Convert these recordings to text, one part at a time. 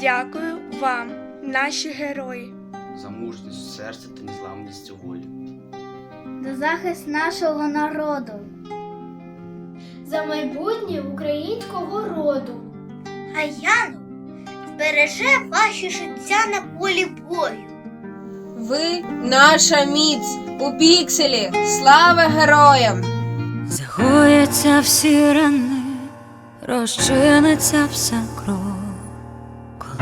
Дякую вам, наші герої. за мужність серця та незламність волі. За захист нашого народу. За майбутнє українського роду. А Яну збереже ваші життя на полі бою. Ви наша міць у пікселі. Слава героям! Загояться всі рани, розчиниться вся кров.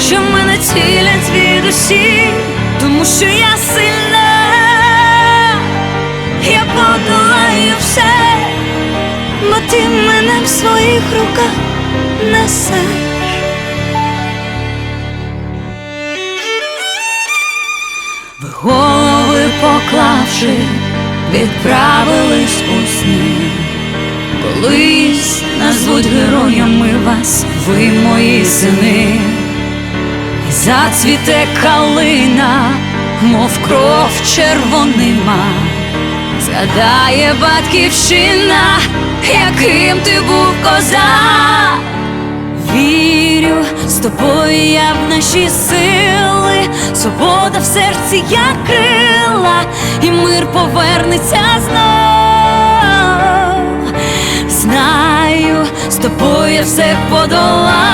що мене цілять звідусіль, тому що я сильна, я подолаю все, бо ти мене в своїх руках несеш. Ви голови поклавши, відправились у сни. Колись назвуть героями вас, ви мої сини, зацвіте калина, мов кров червонима, згадає батьківщина, яким ти був козак. Вірю, з тобою я в наші сили, свобода в серці як крила, і мир повернеться знов. Знаю, з тобою я все подолаю,